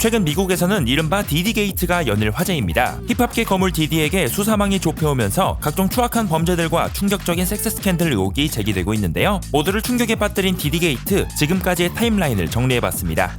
최근 미국에서는 이른바 디디 게이트가 연일 화제입니다. 힙합계 거물 디디에게 수사망이 좁혀오면서 각종 추악한 범죄들과 충격적인 섹스 스캔들 의혹이 제기되고 있는데요. 모두를 충격에 빠뜨린 디디 게이트 지금까지의 타임라인을 정리해봤습니다.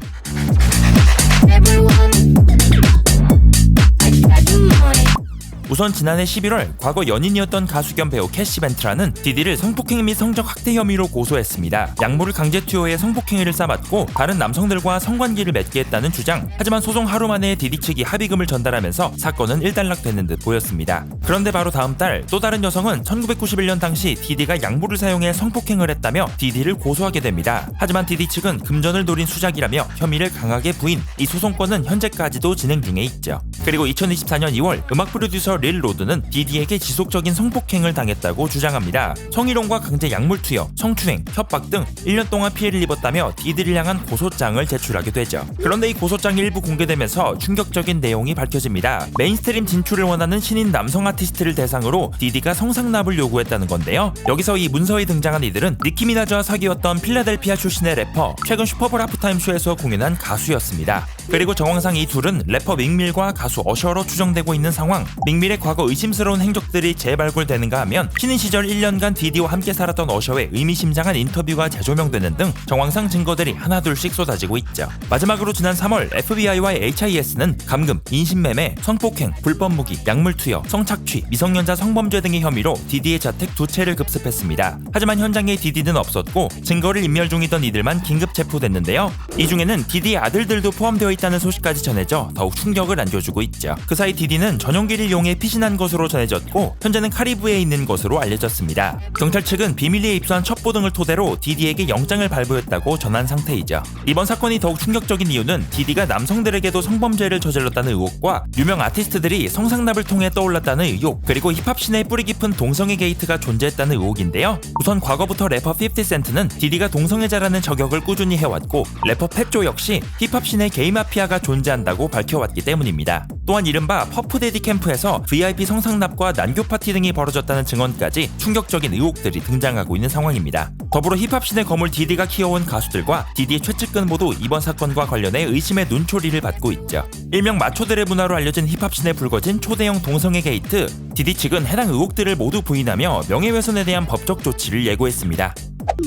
우선 지난해 11월 과거 연인이었던 가수 겸 배우 캐시 벤트라는 디디를 성폭행 및 성적 학대 혐의로 고소했습니다. 약물을 강제 투여해 성폭행위를 싸맞고 다른 남성들과 성관계를 맺게 했다는 주장. 하지만 소송 하루 만에 디디 측이 합의금을 전달하면서 사건은 일단락되는 듯 보였습니다. 그런데 바로 다음 달 또 다른 여성은 1991년 당시 디디가 약물을 사용해 성폭행을 했다며 디디를 고소하게 됩니다. 하지만 디디 측은 금전을 노린 수작이라며 혐의를 강하게 부인. 이 소송권은 현재까지도 진행 중에 있죠. 그리고 2024년 2월 음악 프로듀서 릴 로드는 디디에게 지속적인 성폭행을 당했다고 주장합니다. 성희롱과 강제 약물 투여, 성추행, 협박 등 1년 동안 피해를 입었다며 디디를 향한 고소장을 제출하게 되죠. 그런데 이 고소장이 일부 공개되면서 충격적인 내용이 밝혀집니다. 메인스트림 진출을 원하는 신인 남성 아티스트를 대상으로 디디가 성상납을 요구했다는 건데요. 여기서 이 문서에 등장한 이들은 니키 미나즈와 사귀었던 필라델피아 출신의 래퍼, 최근 슈퍼볼 하프타임 쇼에서 공연한 가수였습니다. 그리고 정황상 이 둘은 래퍼 밍밀과 가수 어셔로 추정되고 있는 상황. 밍밀의 과거 의심스러운 행적들이 재발굴되는가 하면 신인 시절 1년간 디디와 함께 살았던 어셔의 의미심장한 인터뷰가 재조명되는 등 정황상 증거들이 하나둘씩 쏟아지고 있죠. 마지막으로 지난 3월 FBI와 HIS는 감금, 인신매매, 성폭행, 불법 무기, 약물 투여, 성착취, 미성년자 성범죄 등의 혐의로 디디의 자택 두 채를 급습했습니다. 하지만 현장에 디디는 없었고 증거를 인멸 중이던 이들만 긴급 체포됐는데요. 이 중에는 디디의 아들들도 포함되어 있 다는 소식까지 전해져 더욱 충격을 안겨주고 있죠. 그 사이 디디는 전용기를 이용해 피신한 것으로 전해졌고 현재는 카리브에 있는 것으로 알려졌습니다. 경찰 측은 비밀리에 입수한 첩보 등을 토대로 디디에게 영장을 발부했다고 전한 상태이죠. 이번 사건이 더욱 충격적인 이유는 디디가 남성들에게도 성범죄를 저질렀다는 의혹과 유명 아티스트들이 성상납을 통해 떠올랐다는 의혹 그리고 힙합씬의 뿌리 깊은 동성애 게이트가 존재했다는 의혹인데요. 우선 과거부터 래퍼 50센트는 디디가 동성애자라는 저격을 꾸준히 해왔고 래퍼 펩조 역시 힙합씬에 게이 마피아가 존재한다고 밝혀왔기 때문입니다. 또한 이른바 퍼프데디 캠프에서 VIP 성상납과 난교 파티 등이 벌어졌다는 증언까지 충격적인 의혹들이 등장하고 있는 상황입니다. 더불어 힙합씬의 거물 디디가 키워온 가수들과 디디의 최측근 모두 이번 사건과 관련해 의심의 눈초리를 받고 있죠. 일명 마초들의 문화로 알려진 힙합씬에 불거진 초대형 동성애 게이트, 디디 측은 해당 의혹들을 모두 부인하며 명예훼손에 대한 법적 조치를 예고했습니다.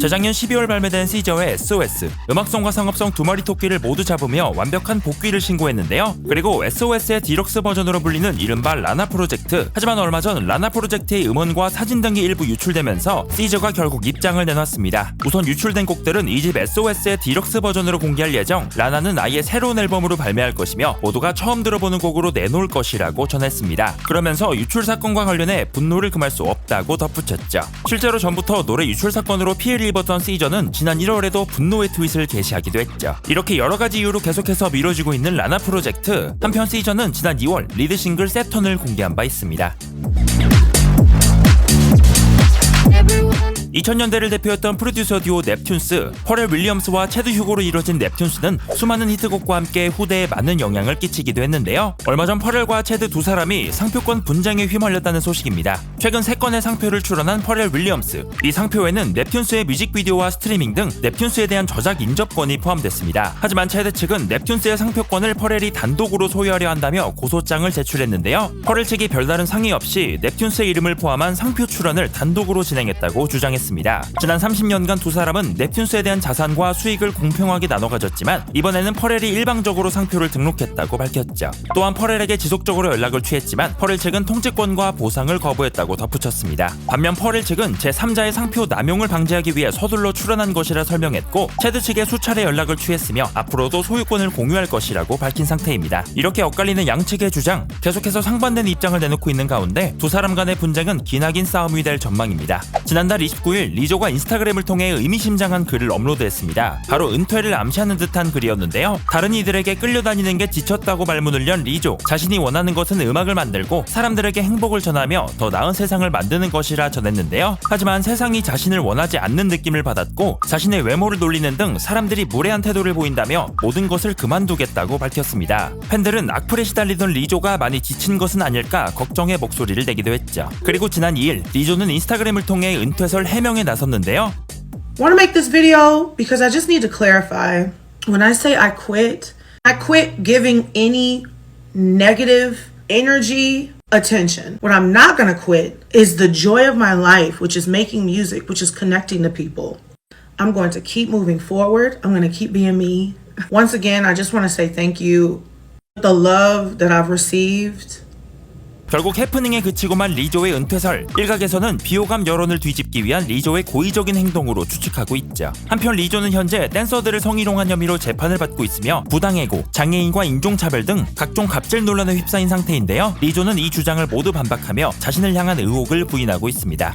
재작년 12월 발매된 시저의 SOS 음악성과 상업성 두 마리 토끼를 모두 잡으며 완벽한 복귀를 신고했는데요. 그리고 SOS의 디럭스 버전으로 불리는 이른바 라나 프로젝트. 하지만 얼마 전 라나 프로젝트의 음원과 사진 등이 일부 유출되면서 시저가 결국 입장을 내놨습니다. 우선 유출된 곡들은 이 집 SOS의 디럭스 버전으로 공개할 예정. 라나는 아예 새로운 앨범으로 발매할 것이며 모두가 처음 들어보는 곡으로 내놓을 것이라고 전했습니다. 그러면서 유출 사건과 관련해 분노를 금할 수 없다고 덧붙였죠. 실제로 전부터 노래 유출 사건으로 피해를 입었던 시저는 지난 1월에도 분노의 트윗을 게시하기도 했죠. 이렇게 여러 가지 이유로 계속해서 미뤄지고 있는 라나 프로젝트. 한편 시저는 지난 2월 리드 싱글 세턴을 공개한 바 있습니다. Everyone, 2000년대를 대표했던 프로듀서 듀오 넵튠스, 퍼렐 윌리엄스와 체드 휴고로 이뤄진 넵튠스는 수많은 히트곡과 함께 후대에 많은 영향을 끼치기도 했는데요. 얼마 전 퍼렐과 체드 두 사람이 상표권 분쟁에 휘말렸다는 소식입니다. 최근 3건의 상표를 출원한 퍼렐 윌리엄스. 이 상표에는 넵튠스의 뮤직비디오와 스트리밍 등 넵튠스에 대한 저작 인접권이 포함됐습니다. 하지만 체드 측은 넵튠스의 상표권을 퍼렐이 단독으로 소유하려 한다며 고소장을 제출했는데요. 퍼렐 측이 별다른 상의 없이 넵튠스의 이름을 포함한 상표 출원을 단독으로 진행했다고 주장했습니다. 지난 30년간 두 사람은 넵튠스에 대한 자산과 수익을 공평하게 나눠 가졌지만 이번에는 퍼렐이 일방적으로 상표를 등록했다고 밝혔죠. 또한 퍼렐에게 지속적으로 연락을 취했지만 퍼렐 측은 통제권과 보상을 거부했다고 덧붙였습니다. 반면 퍼렐 측은 제3자의 상표 남용을 방지하기 위해 서둘러 출원한 것이라 설명했고 체드 측에 수차례 연락을 취했으며 앞으로도 소유권을 공유할 것이라고 밝힌 상태입니다. 이렇게 엇갈리는 양측의 주장 계속해서 상반된 입장을 내놓고 있는 가운데 두 사람 간의 분쟁은 기나긴 싸움이 될 전망입니다. 지난달 29일 리조가 인스타그램을 통해 의미심장한 글을 업로드했습니다. 바로 은퇴를 암시하는 듯한 글이었는데요. 다른 이들에게 끌려다니는 게 지쳤다고 말문을 연 리조. 자신이 원하는 것은 음악을 만들고 사람들에게 행복을 전하며 더 나은 세상을 만드는 것이라 전했는데요. 하지만 세상이 자신을 원하지 않는 느낌을 받았고 자신의 외모를 놀리는 등 사람들이 무례한 태도를 보인다며 모든 것을 그만두겠다고 밝혔습니다. 팬들은 악플에 시달리던 리조가 많이 지친 것은 아닐까 걱정의 목소리를 내기도 했죠. 그리고 지난 2일 리조는 인스타그램을 통해 은퇴설 해명 에 나섰는데요. want to make this video because I just need to clarify. When I say I quit, I quit giving any negative energy attention. What I'm not going to quit is the joy of my life, which is making music, which is connecting to people. I'm going to keep moving forward. I'm going to keep being me. Once again, I just want to say thank you. The love that I've received 결국 해프닝에 그치고만 리조의 은퇴설. 일각에서는 비호감 여론을 뒤집기 위한 리조의 고의적인 행동으로 추측하고 있죠. 한편 리조는 현재 댄서들을 성희롱한 혐의로 재판을 받고 있으며 부당해고 장애인과 인종차별 등 각종 갑질 논란에 휩싸인 상태인데요. 리조는 이 주장을 모두 반박하며 자신을 향한 의혹을 부인하고 있습니다.